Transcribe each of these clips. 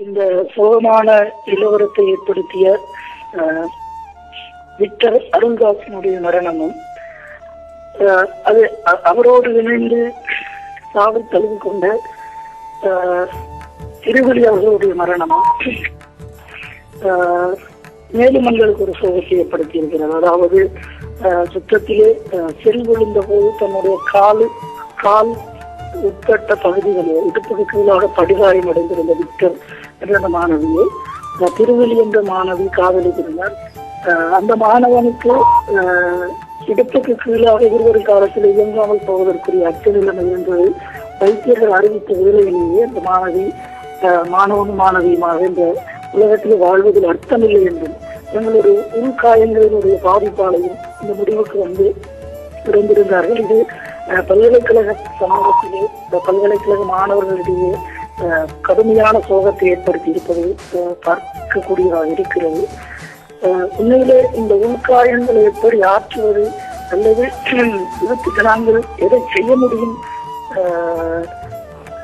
இந்த சோகமான நிலவரத்தை ஏற்படுத்திய விக்டர் அருள்தாசனுடைய மரணமும் அது அ- அவரோடு இணைந்து சாவை தழுவி கொண்ட அஹ், திருவள்ளி அவர்களுடைய மரணமும் அஹ், மேலும் எங்களுக்கு ஒரு சோகத்தை ஏற்படுத்தியிருக்கிறது. அதாவது சுத்தத்திலே சுற்றத்திலே செல் விழுந்த போது தன்னுடைய கால் கால் உட்பட்ட பகுதிகளில் இடுப்புக்கு கீழாக படுகாயம் அடைந்திருந்த விக்டர் என்ற மாணவியை திருவெளி என்ற மாணவி காதலித்திருந்தார் அந்த மாணவனுக்கு இடுப்புக்கு கீழாக இருவரும் காலத்தில் இயங்காமல் போவதற்குரிய அச்சநிலைமை என்பதை வைத்தியர்கள் அறிவித்த வேலையிலேயே அந்த மாணவி அஹ், மாணவனும் மாணவியுமாக இந்த உலகத்தில் வாழ்வதில் அர்த்தமில்லை என்றும் எங்களுடைய உள்காயங்களினுடைய பாதிப்பாலையும் இந்த முடிவுக்கு வந்து இருந்திருந்தார்கள் இது பல்கலைக்கழக சமூகத்திலே இந்த பல்கலைக்கழக மாணவர்களிடையே கடுமையான சோகத்தை ஏற்படுத்தி இருப்பது பார்க்கக்கூடியதாக இருக்கிறது. உண்மையிலே இந்த உள்காயங்களை எப்படி ஆற்றுவது அல்லது இருபத்தி நாங்கள் எதை செய்ய முடியும்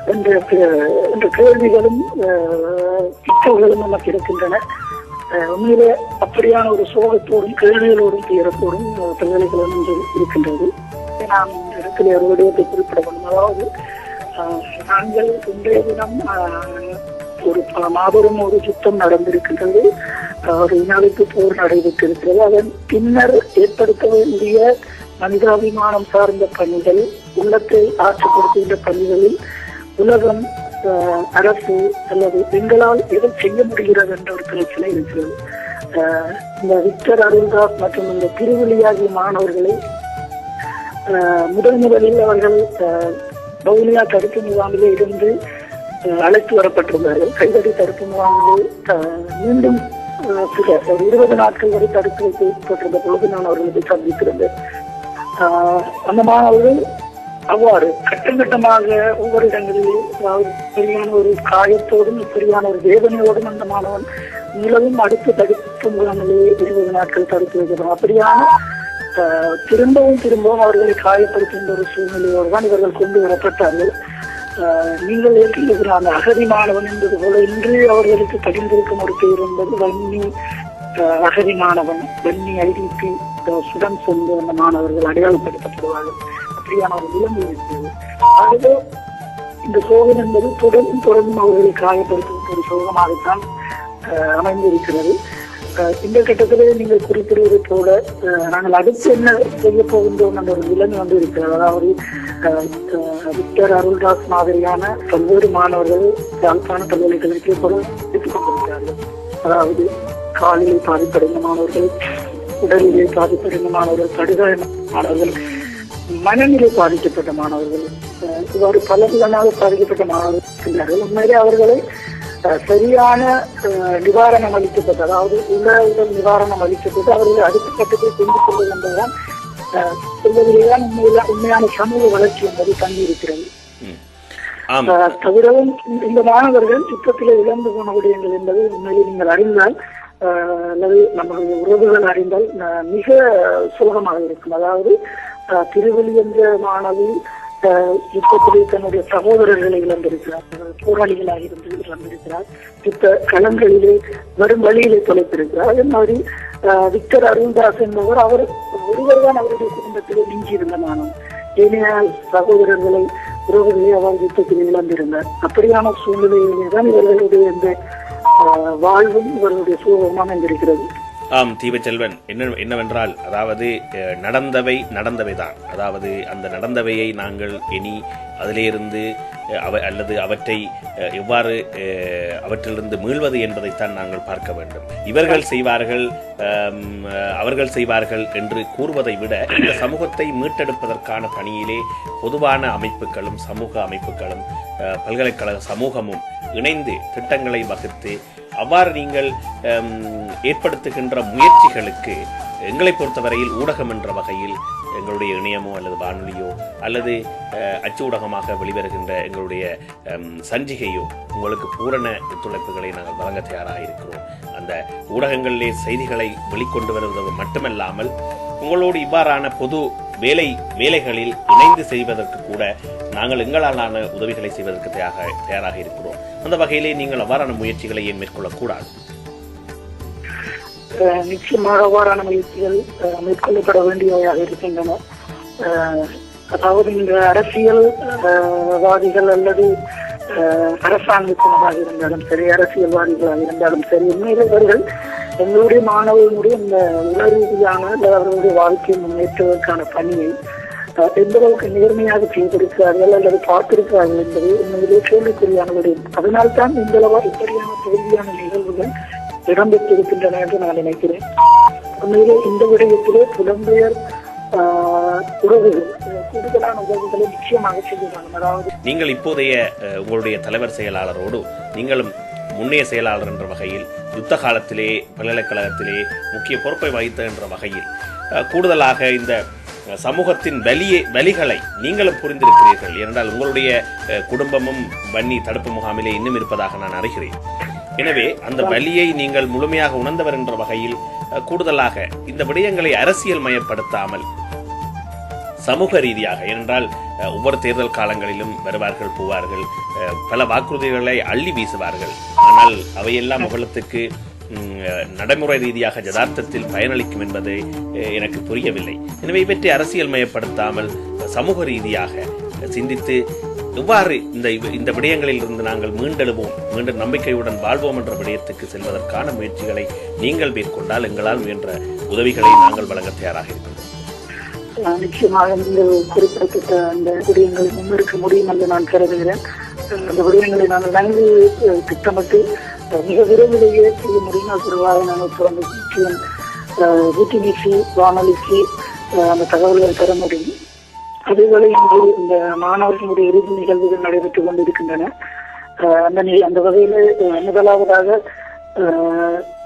என்ற கேள்விகளும் அஹ், சிக்கல்களும் நமக்கு இருக்கின்றன. உண்மையிலே அப்படியான ஒரு சோகத்தோடும் கேள்விகளோடும் துயரத்தோடும் பல்கலைக்கழகம் இருக்கின்றது. நாம் இருக்கிறவர்களுடைய இடத்துல குறிப்பிட வேண்டும் அதாவது நாங்கள் இன்றைய தினம் ஒரு மாபெரும் ஒரு சுத்தம் நடந்திருக்கின்றது. ஒரு இனவைக்கு போர் நடைபெற்றிருக்கிறது. அதன் பின்னர் ஏற்படுத்த வேண்டிய மனிதாபிமானம் சார்ந்த பணிகள் உள்ளத்தை ஆற்றுப்படுத்துகின்ற பணிகளில் உலகம் அரசு அல்லது எங்களால் எதை செய்ய முடிகிறது என்ற ஒரு பிரச்சனை இருக்கிறது. இந்த விக்டர் அருள்தாஸ் மற்றும் இந்த திருவள்ளியாகிய மாணவர்களை முதல் முதலில் அவர்கள் அஹ், தடுப்பு முகாமிலே இருந்து அழைத்து வரப்பட்டிருந்தார்கள். கைதடி தடுப்பு முகாமிலே மீண்டும் சில இருபது நாட்கள் வரை தடுத்து வைக்கப்பட்டிருந்த பொழுது நான் அவர்களுக்கு சந்தித்திருந்தேன். ஆஹ் அந்த மாணவர்கள் அவ்வாறு கட்டம் கட்டமாக ஒவ்வொரு இடங்களிலும் சரியான ஒரு காயத்தோடும் சரியான ஒரு வேதனையோடும் அந்த மாணவன் நிலவும் அடுத்து தடுப்பு முகாமிலே இருபது நாட்கள் தடுத்து வைக்கிறோம் அப்படியான திரும்பவும் திரும்பவும் அவர்களை காயப்படுத்துகின்ற ஒரு சூழ்நிலையோடு தான் இவர்கள் கொண்டு வரப்பட்டார்கள். நீங்கள் ஏற்கனவே அந்த அகதி மாணவன் என்பது போல இன்று அவர்களுக்கு படிந்திருக்கும் ஒரு பேர் என்பது வன்னி அகதி மாணவன் வன்னி ஐடிபி சுடன் சொந்த அந்த மாணவர்கள் அடையாளப்படுத்தப்படுவார்கள். அப்படியான ஒரு நிலைமை இருக்கிறது ஆகவே இந்த சோகம் என்பது தொடர்ந்து தொடர்ந்து அவர்களை காயப்படுத்தும் ஒரு சோகமாகத்தான் அமைந்திருக்கிறது. இந்த கட்டத்திலே நீங்கள் குறிப்பிடுவது போல நாங்கள் அடுத்து என்ன செய்ய போகின்றோம் என்ற ஒரு விலங்கு வந்து இருக்கிறது. அதாவது ஆஹ், விக்டர் அருள்தாஸ் மாதிரியான பல்வேறு மாணவர்கள் யாழ்ப்பாண பல்கலைக்கழகத்தில் கூட எடுத்துக்கொண்டிருக்கிறார்கள் அதாவது காலிலே பாதிப்படைந்த மாணவர்கள் உடலிலே பாதிப்படைந்த மாணவர்கள் படுகாய மாணவர்கள் மனநிலை பாதிக்கப்பட்ட மாணவர்கள் இவ்வாறு பல விதமாக பாதிக்கப்பட்ட மாணவர்கள் இருக்கின்றார்கள் உண்மையிலே அவர்களை சரியான நிவாரணம் அளிக்கப்பட்டு அதாவது உடல் நிவாரணம் அளிக்கப்பட்டு அவர்களை அடுத்த கட்டத்தை கொண்டு செல்வது என்பதுதான் செல்வதிலேதான் உண்மையில உண்மையான சமூக வளர்ச்சி என்பது தங்கியிருக்கிறது. தவிரவும் இந்த- மாணவர்கள் யுத்தத்திலே இழந்து போன விடயங்கள் என்பது உண்மையிலே நீங்கள் அறிந்தால் அல்லது நம்மளுடைய உறவுகள் அறிந்தால் மிக சுலபமாக இருக்கும். அதாவது அஹ், திருவெளி என்ற மாணவி யுத்தத்திலே தன்னுடைய சகோதரர்களை இழந்திருக்கிறார் போராளிகளாக இருந்து இழந்திருக்கிறார் யுத்த களங்களிலே வரும் வழியிலே தொலைத்திருக்கிறார். அதே மாதிரி விக்டர் அருள்தாஸ் என்பவர் அவர் ஒருவர் தான் அவருடைய குடும்பத்திலே மிஞ்சியிருந்த மாணவன். ஏனைய சகோதரர்களை உறவுகளை அவர் யுத்தத்தில் இழந்திருந்தார். அப்படியான சூழ்நிலையிலே தான் இவர்களுடைய இந்த வாழ்வும் இவர்களுடைய சூழலும் அமைந்திருக்கிறது. ஆம் தீபச்செல்வன் என்ன என்னவென்றால் அதாவது நடந்தவை நடந்தவை நடந்தவைதான். அதாவது அந்த நடந்தவையை நாங்கள் இனி அதிலிருந்து அவ அல்லது அவற்றை எவ்வாறு அவற்றிலிருந்து மீள்வது என்பதைத்தான் நாங்கள் பார்க்க வேண்டும். இவர்கள் செய்வார்கள் அவர்கள் செய்வார்கள் என்று கூறுவதை விட இந்த சமூகத்தை மீட்டெடுப்பதற்கான பணியிலே பொதுவான அமைப்புகளும் சமூக அமைப்புகளும் பல்கலைக்கழக சமூகமும் இணைந்து திட்டங்களை வகுத்து அவ்வாறு நீங்கள் ஏற்படுத்துகின்ற முயற்சிகளுக்கு எங்களை பொறுத்தவரையில் ஊடகம் என்ற வகையில் எங்களுடைய இணையமோ அல்லது வானொலியோ அல்லது அச்சு ஊடகமாக வெளிவருகின்ற எங்களுடைய சஞ்சிகையோ உங்களுக்கு பூரண ஒத்துழைப்புகளை நாங்கள் வழங்க தயாராக இருக்கிறோம். அந்த ஊடகங்களிலே செய்திகளை வெளிக்கொண்டு வருவது மட்டுமல்லாமல் உங்களோடு இவ்வாறான பொது வேலை வேலைகளில் இணைந்து செய்வதற்கு கூட நாங்கள் எங்களாலான உதவிகளை செய்வதற்கு தயாராக தயாராக இருக்கிறோம். அந்த வகையிலே நீங்கள் அவ்வாறான முயற்சிகளை ஏன் மேற்கொள்ளக்கூடாது? நிச்சயமாக அவ்வாறான முயற்சிகள் அஹ், மேற்கொள்ளப்பட வேண்டியவையாக இருக்கின்றன. அஹ், அதாவது இந்த அரசியல் அஹ், வாதிகள் அல்லது அஹ், அரசாங்கத்தினராக இருந்தாலும் சரி அரசியல்வாதிகளாக இருந்தாலும் சரி உண்மையில் இவர்கள் எங்களுடைய மாணவர்களுடைய இந்த உள ரீதியான அவர்களுடைய வாழ்க்கையை முன்னேற்றுவதற்கான பணியை எந்தளவுக்கு எந்த அளவுக்கு நேர்மையாக செய்திருக்கிறார்கள் அல்லது பார்த்திருக்கிறார்கள் என்பது உண்மையிலே கேள்விக்குறியான விடயம் அதனால்தான் இந்த அளவா இப்படியான தோல்வியான நிகழ்வுகள் இடம்பெற்றிருக்கின்றன என்று நான் நினைக்கிறேன். உண்மையிலே இந்த விடயத்திலே புலம்பெயர் உறவுகள் கூடுதலான உதவிகளை நிச்சயமாக செய்கிறாங்க அதாவது நீங்கள் இப்போதைய உங்களுடைய தலைவர் செயலாளரோடு நீங்களும் முன்னைய செயலாளர் என்ற வகையில் யுத்த காலத்திலே பல்கலைக்கழகத்திலே முக்கிய பொறுப்பை வகித்த என்ற வகையில் கூடுதலாக இந்த சமூகத்தின் வலியை வலிகளை நீங்களும் புரிந்திருக்கிறீர்கள். ஏனென்றால் உங்களுடைய குடும்பமும் வன்னி தடுப்பு முகாமிலே இன்னும் இருப்பதாக நான் அறிகிறேன். எனவே அந்த வலியை நீங்கள் முழுமையாக உணர்ந்தவர் என்ற வகையில் கூடுதலாக இந்த விடயங்களை அரசியல் மயப்படுத்தாமல் சமூக ரீதியாக. ஏனென்றால் ஒவ்வொரு தேர்தல் காலங்களிலும் வருவார்கள் போவார்கள் பல வாக்குறுதிகளை அள்ளி வீசுவார்கள். ஆனால் அவையெல்லாம் அவலத்துக்கு நடைமுறை ரீதியாக யதார்த்தத்தில் பயனளிக்கும் என்பது எனக்கு புரியவில்லை. எனவே இவற்றை அரசியல் மயப்படுத்தாமல் சமூக ரீதியாக சிந்தித்து எவ்வாறு இந்த இந்த விடயங்களில் இருந்து நாங்கள் மீண்டெழுவோம் மீண்டும் நம்பிக்கையுடன் வாழ்வோம் என்ற விடயத்துக்கு செல்வதற்கான முயற்சிகளை நீங்கள் மேற்கொண்டால் எங்களால் முயன்ற உதவிகளை நாங்கள் வழங்க தயாராக இருக்கிறோம் நிச்சயமாக நீங்கள் குறிப்பிடப்பட்ட அந்த விடயங்களை முன்னெடுக்க முடியும் என்று நான் கருதுகிறேன். அந்த விடயங்களை நாங்கள் நன்கு திட்டமிட்டு மிக விரைவிலேயே செய்ய முடியும் அது நாங்கள் தொடர்ந்து நிச்சயம் வீட்டினிசி வானொலிக்கு அந்த தகவல்களை தர முடியும். அதுவரை இன்று இந்த மாணவர்களுடைய இறுதி நிகழ்வுகள் நடைபெற்றுக் கொண்டிருக்கின்றன. அந்த அந்த வகையில் முதலாவதாக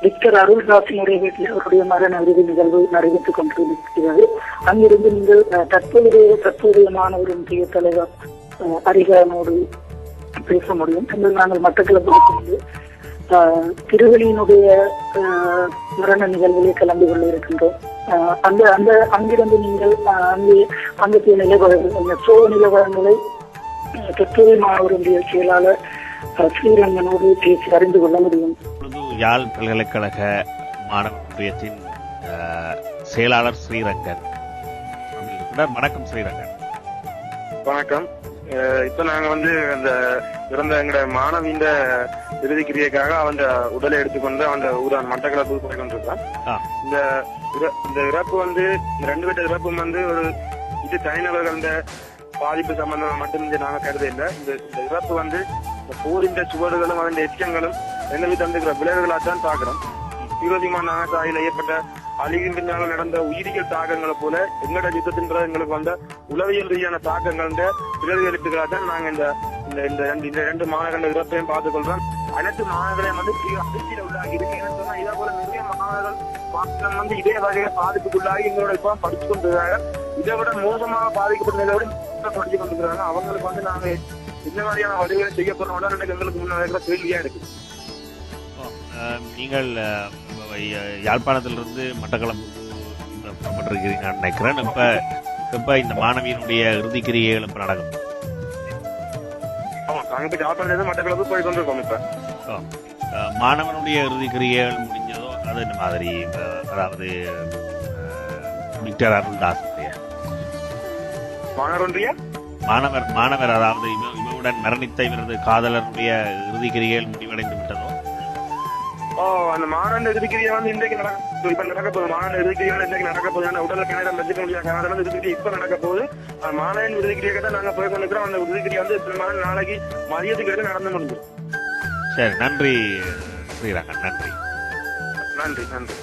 விக்டர் அருள்தாசினுடைய வீட்டில் அவருடைய மரண அறுதி நிகழ்வு நடைபெற்றுக் கொண்டிருக்கிறது. அங்கிருந்து நீங்கள் தற்போதைய தற்போதைய மாணவர் முக்கிய தலைவர் அஹ், அரிகரனோடு பேச முடியும். பின்னர் நாங்கள் மட்டக்களப்பிலிருந்து ஆஹ், திருவள்ளியினுடைய ஆஹ், மரண நிகழ்வுகளை கலந்து கொள்ள இருக்கின்றோம். ஆஹ், அந்த அந்த அங்கிருந்து நீங்கள் அங்கே அங்கத்திய நிலவரங்கள் அந்த சோழ நிலவரங்களை தற்போதைய மாணவருடைய செயலாளர் ஸ்ரீரங்கனோடு பேசி அறிந்து கொள்ள முடியும். யாழ் பல்கலைக்கழக மாணவர் ஒன்றியத்தின் செயலாளர் ஸ்ரீரங்கன். வணக்கம் ஸ்ரீரங்கன் வணக்கம் இப்ப நாங்க வந்து அந்த இறந்த எங்கட மாணவியின் இறுதி கிரியைக்காக அவன் உடலை எடுத்துக்கொண்டு அவன் ஊரான் மட்டக்களப்புக்கு போய் கொண்டிருக்கான். இந்த இந்த இறப்பு வந்து இந்த ரெண்டு பேர்த்த இறப்பும் வந்து ஒரு இது தனிநபர்கள் இந்த பாதிப்பு சம்பந்தம் மட்டும் நாங்க கருத இல்லை இந்த இந்த இறப்பு வந்து இந்த போரின் சுவடுகளும் அதன் எச்சங்களும் எங்களுக்கு தந்துக்கிற விளைவுகளாக தான் பார்க்கிறோம். விரோதிமான நாகசாயில் ஏற்பட்ட அழிவின் பின்னால் நடந்த உயிரியல் தாக்கங்களை போல எங்கட யுத்தத்தின் எங்களுக்கு வந்த உளவியல் ரீதியான தாக்கங்கள் பிரதிபலிப்புகளாக தான் நாங்க இந்த இந்த இந்த ரெண்டு இந்த ரெண்டு பார்த்துக்கொள்றோம். அனைத்து மாணவர்களையும் வந்து அதிர்ச்சியில உள்ளாகி இருக்கு. ஏன்னு சொன்னா இதே போல நிறைய மாணவர்கள் பாக்கியம் வந்து இதே வகையில பாதிப்புக்குள்ளாகி எங்களோட இப்ப படிச்சு கொண்டிருக்காங்க இதை விட மோசமாக பாதிக்கப்பட்டதை விட படிச்சு கொண்டிருக்கிறாங்க அவங்களுக்கு வந்து நாங்க இந்த மாதிரியான வழிகளை செய்ய போறோம் எங்களுக்கு முன்னாடி கேள்வியா இருக்கு. நீங்கள் யாழ்ப்பாணத்திலிருந்து மட்டக்களப்பு புறப்பட்டிருக்கிறீங்கன்னு நினைக்கிறேன். இப்ப இப்ப இந்த மாணவியினுடைய இறுதி கிரியைகள் இப்ப. நடக்கும் மாணவனுடைய இறுதி கிரியைகள் முடிஞ்சதோ அது இந்த மாதிரி அதாவது விக்டர் அருள்தாஸுடைய மாணவர் மாணவர் மாணவர் அதாவது இவ- இவருடன் மரணித்த இவரது காதலருடைய இறுதி கிரியைகள் முடிவடைந்து விட்டதோ ஓ அந்த மாநாடு இருக்கிறியா வந்து இன்றைக்கு நடக்க இப்ப நடக்க போகுது. மாநாடு இருக்கிறியா இன்றைக்கு நடக்க போகுது? உடல்ல கிணறு வச்சுக்க முடியாது. கனடா இருக்கிறி இப்ப நடக்க போகுது. அந்த மாநாடு இருக்கிறியா தான் நாங்க போய் கொண்டிருக்கிறோம் அந்த இருக்கிறியா வந்து பெரும்பாலும் நாளைக்கு மதியத்துக்கு எடுத்து நடந்து முடிஞ்சு சரி நன்றி ஸ்ரீரங்கன். நன்றி. நன்றி நன்றி.